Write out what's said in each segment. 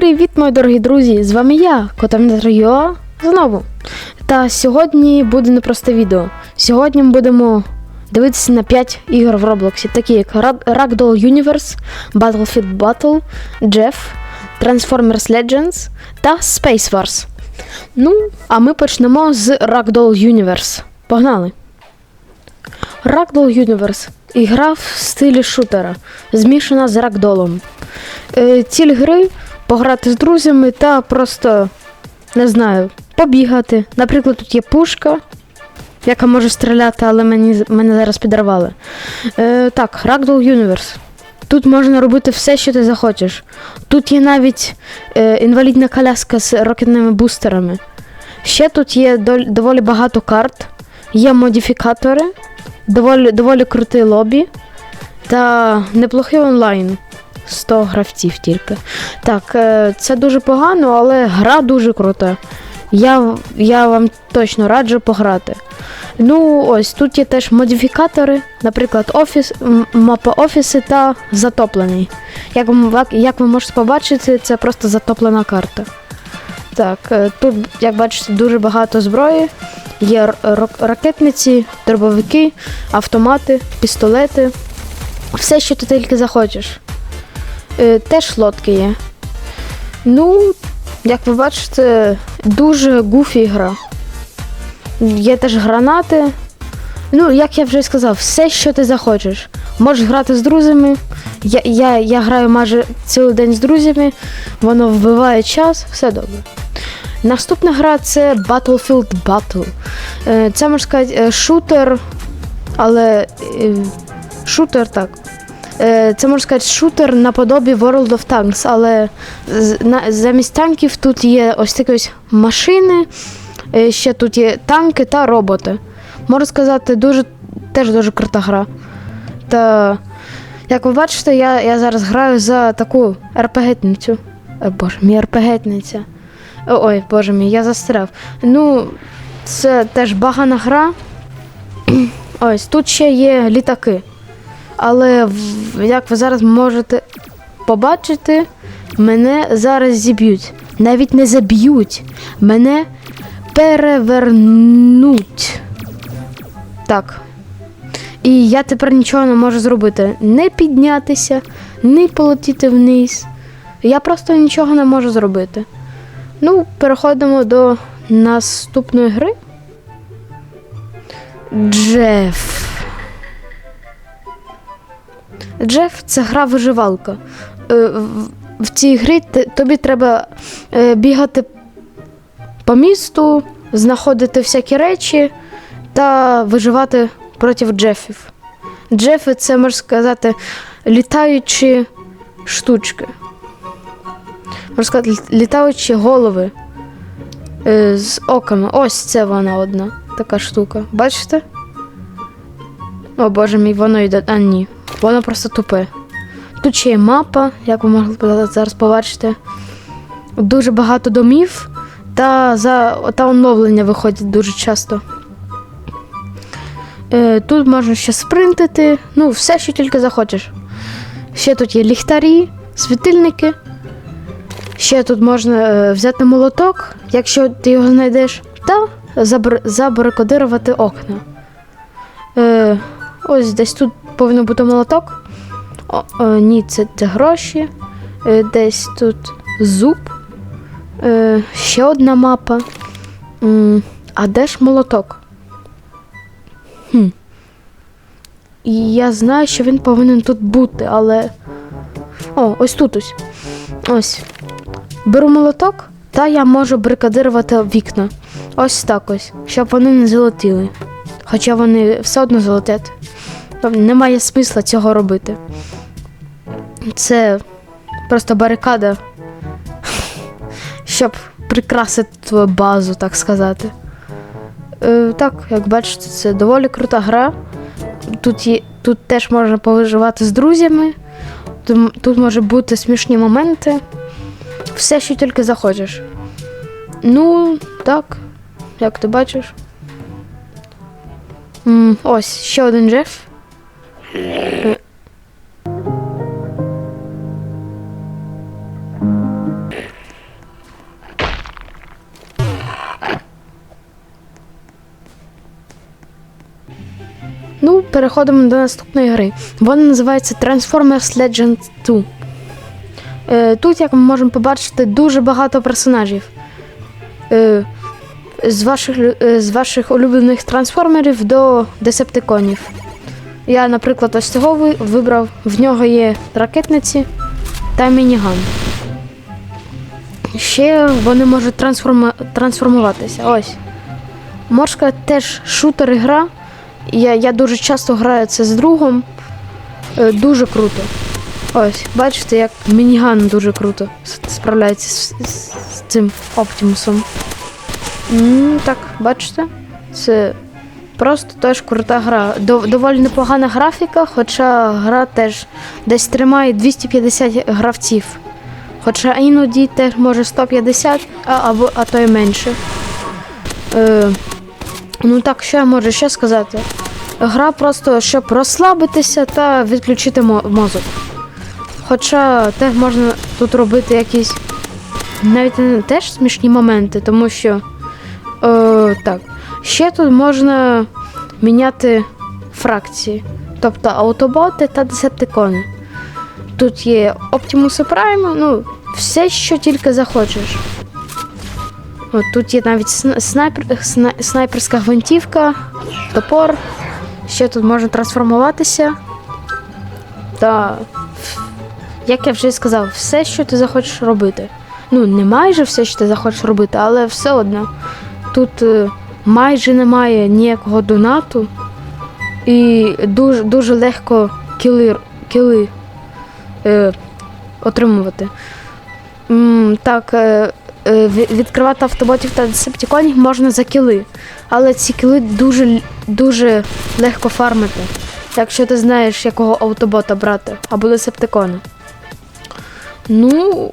Привіт, мої дорогі друзі! З вами я, Котамнетр.ua, знову. Та сьогодні буде непросте відео. Сьогодні ми будемо дивитися на 5 ігор в Роблоксі, такі як Ra- Ragdoll Universe, Battlefield Battle, Jeff, Transformers Legends та Space Wars. Ну, а ми почнемо з Ragdoll Universe. Погнали! Ragdoll Universe. Ігра в стилі шутера, змішана з ракдолом. Е, ціль гри пограти з друзями та просто, не знаю, побігати. Наприклад, тут є пушка, яка може стріляти, але мені, мене зараз підірвали. Е, так, Ragdoll Universe. Тут можна робити все, що ти захочеш. Тут є навіть е, інвалідна коляска з ракетними бустерами. Ще тут є доль- доволі багато карт, є модифікатори, доволі, доволі крутий лобі та неплохий онлайн. 100 гравців тільки. Так, е, це дуже погано, але гра дуже крута. Я, я вам точно раджу пограти. Ну, ось тут є теж модифікатори, наприклад, офіс, мапа офіси та затоплений. Як, як ви можете побачити, це просто затоплена карта. Так, е, тут, як бачите, дуже багато зброї. Є ракетниці, дробовики, автомати, пістолети. Все, що ти тільки захочеш. Е, теж лодки є. Ну, як ви бачите, дуже гуфі гра. Є теж гранати. Ну, як я вже сказав, все, що ти захочеш. Можеш грати з друзями. Я, я, я граю майже цілий день з друзями, воно вбиває час, все добре. Наступна гра це Battlefield Battle. Е, Це можна сказати е, шутер, але шутер так. Е, Це можна сказати шутер наподобі World of Tanks, але замість танків тут є ось такі ось машини, е, ще тут є танки та роботи. Можу сказати, дуже, теж дуже крута гра. Та, як ви бачите, я, я зараз граю за таку РПГ-ницю. Е, Боже мій РПГ-ниця. Ой, боже мій, я застряв. Ну, це теж багана гра. Ось тут ще є літаки. Але як ви зараз можете побачити, мене зараз зіб'ють. Навіть не заб'ють. Мене перевернуть. Так. І я тепер нічого не можу зробити. Не піднятися, не полетіти вниз. Я просто нічого не можу зробити. Ну, переходимо до наступної гри. Джеф. Джеф це гра виживалка. Е, в- цій грі тобі треба е, бігати по місту, знаходити всякі речі та виживати проти джефів. Джефи це, можна сказати, літаючі штучки. Можна сказати, літаючі голови е, з оками. Ось це вона одна така штука. Бачите? О боже мій, воно йде. А ні. Воно просто тупе. Тут ще є мапа, як ви могли зараз побачити. Дуже багато домів та, за, та оновлення виходять дуже часто. Е, тут можна ще спринтити, ну, все, що тільки захочеш. Ще тут є ліхтарі, світильники. Ще тут можна е, взяти молоток, якщо ти його знайдеш, та забр- забарикадирувати окна. Е, ось десь тут повинен бути молоток. О, о, ні, це, це гроші. Е, десь тут зуб. Е, ще одна мапа. М, а де ж молоток? Хм. І я знаю, що він повинен тут бути, але. О, ось тут ось. Ось. Беру молоток, та я можу брикадирувати вікна. Ось так ось, щоб вони не залетіли. Хоча вони все одно залетять. Немає смисла цього робити. Це просто барикада, щоб прикрасити твою базу, так сказати. Е, так, як бачите, це доволі крута гра. Тут, є, тут теж можна повиживати з друзями. Тут, тут може бути смішні моменти. Все, що тільки захочеш. Ну, так, як ти бачиш. М, ось ще один Джеф. Ну, переходимо до наступної гри. Вона називається Transformers Legends 2. Е, Тут, як ми можемо побачити, дуже багато персонажів. Е, З ваших е, з ваших улюблених трансформерів до десептиконів. Я, наприклад, ось цього вибрав. В нього є ракетниці та мініган. Ще вони можуть трансформа... трансформуватися. Ось. Морська теж шутер гра. Я, я дуже часто граю це з другом. Е, дуже круто. Ось, бачите, як мініган дуже круто справляється з, з, з цим оптимусом. Так, бачите? Це просто теж крута гра. Дов- доволі непогана графіка, хоча гра теж десь тримає 250 гравців. Хоча іноді теж може 150, а, або, а то й менше. Е, ну так, що я можу ще сказати? Гра просто щоб розслабитися та відключити мозок. Хоча теж можна тут робити якісь навіть теж смішні моменти, тому що е, так, ще тут можна міняти фракції, тобто автоботи та десептикони. Тут є Optimus Prime, ну, все, що тільки захочеш. От тут є навіть снайпер, снайперська гвинтівка, топор. Ще тут можна трансформуватися. Та, як я вже сказав, все, що ти захочеш робити. Ну, не майже все, що ти захочеш робити, але все одно. Тут е, майже немає ніякого донату. І дуже, дуже легко кіли, кіли е, отримувати. М, так, е, е, відкривати автоботів та десептиконів можна за кіли. Але ці кіли дуже, дуже легко фармити. Якщо ти знаєш, якого автобота брати, або десептикона. Ну,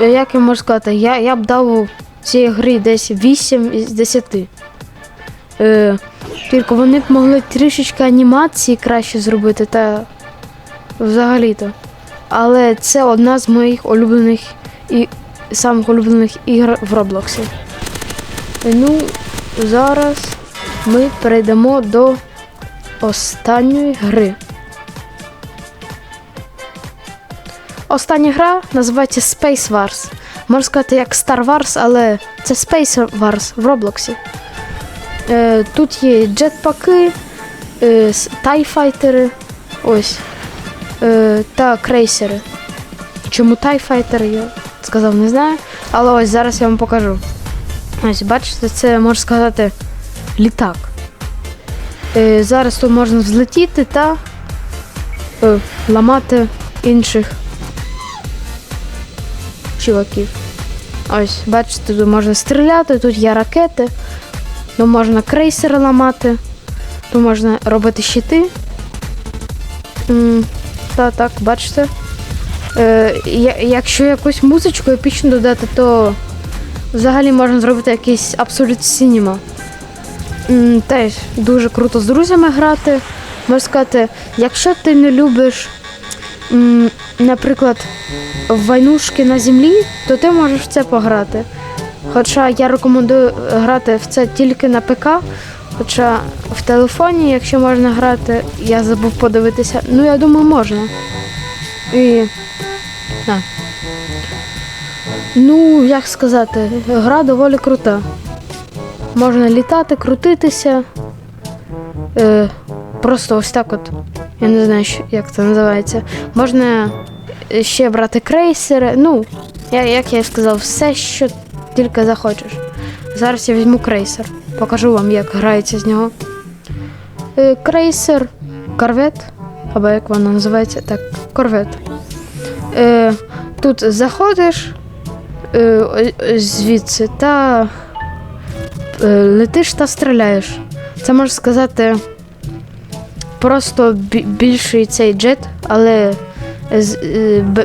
як я можу сказати, я, я б дав цій грі десь 8 із 10. Е, тільки вони б могли трішечки анімації краще зробити та взагалі-то. Але це одна з моїх улюблених і самих улюблених ігор в Роблоксі. Ну, зараз ми перейдемо до останньої гри. Остання гра називається Space Wars. Можна сказати, як Star Wars, але це Space Wars в Роблоксі. Е, тут є джетпаки, тайфайтери, ось, е, та крейсери. Чому тайфайтери, я сказав, не знаю. Але ось зараз я вам покажу. Ось, бачите, це можна сказати літак. Е, зараз тут можна взлетіти та ламати інших чуваків. Ось, бачите, тут можна стріляти, тут є ракети, тут можна крейсери ламати, тут можна робити щити. Та так, бачите. Е, якщо якусь музичку епічну додати, то взагалі можна зробити якийсь абсолют сінема. Теж дуже круто з друзями грати. Можна сказати, якщо ти не любиш, наприклад, войнушки на землі, то ти можеш в це пограти. Хоча я рекомендую грати в це тільки на ПК. Хоча в телефоні, якщо можна грати, я забув подивитися. Ну, я думаю, можна. І. А. Ну, як сказати, гра доволі крута. Можна літати, крутитися. Е, просто ось так от. Я не знаю, як це називається. Можна е, ще брати крейсери. Ну, як я і сказав, все, що тільки захочеш. Зараз я візьму крейсер. Покажу вам, як грається з нього. Е, крейсер, корвет, або як вона називається, так, корвет. Е, тут заходиш е, звідси та летиш та стріляєш. Це можна сказати просто більший цей джет, але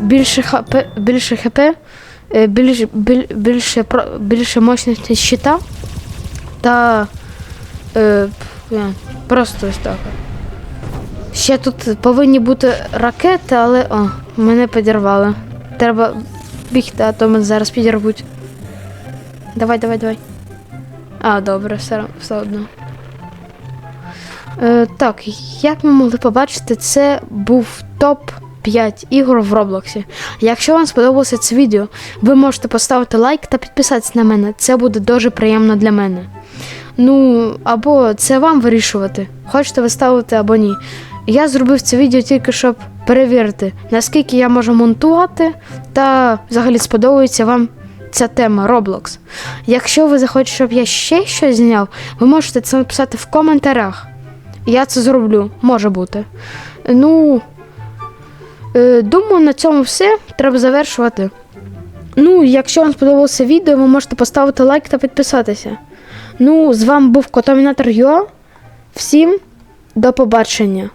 більше хп, більше хп, більш, біль, більше, більше мощності щита та е, е, просто ось так. Ще тут повинні бути ракети, але о, мене підірвали. Треба бігти, а то мене зараз підірвуть. Давай, давай, давай. А, добре, все, все одно. Е, так, як ми могли побачити, це був топ 5 ігор в Роблоксі. Якщо вам сподобалося це відео, ви можете поставити лайк та підписатися на мене. Це буде дуже приємно для мене. Ну, або це вам вирішувати, хочете ви ставити або ні. Я зробив це відео тільки щоб перевірити, наскільки я можу монтувати, та взагалі сподобається вам ця тема Roblox. Якщо ви захочете, щоб я ще щось зняв, ви можете це написати в коментарях. Я це зроблю, може бути. Ну, думаю, на цьому все. Треба завершувати. Ну, якщо вам сподобалося відео, ви можете поставити лайк та підписатися. Ну, з вами був Котомінатор Йо. Всім до побачення.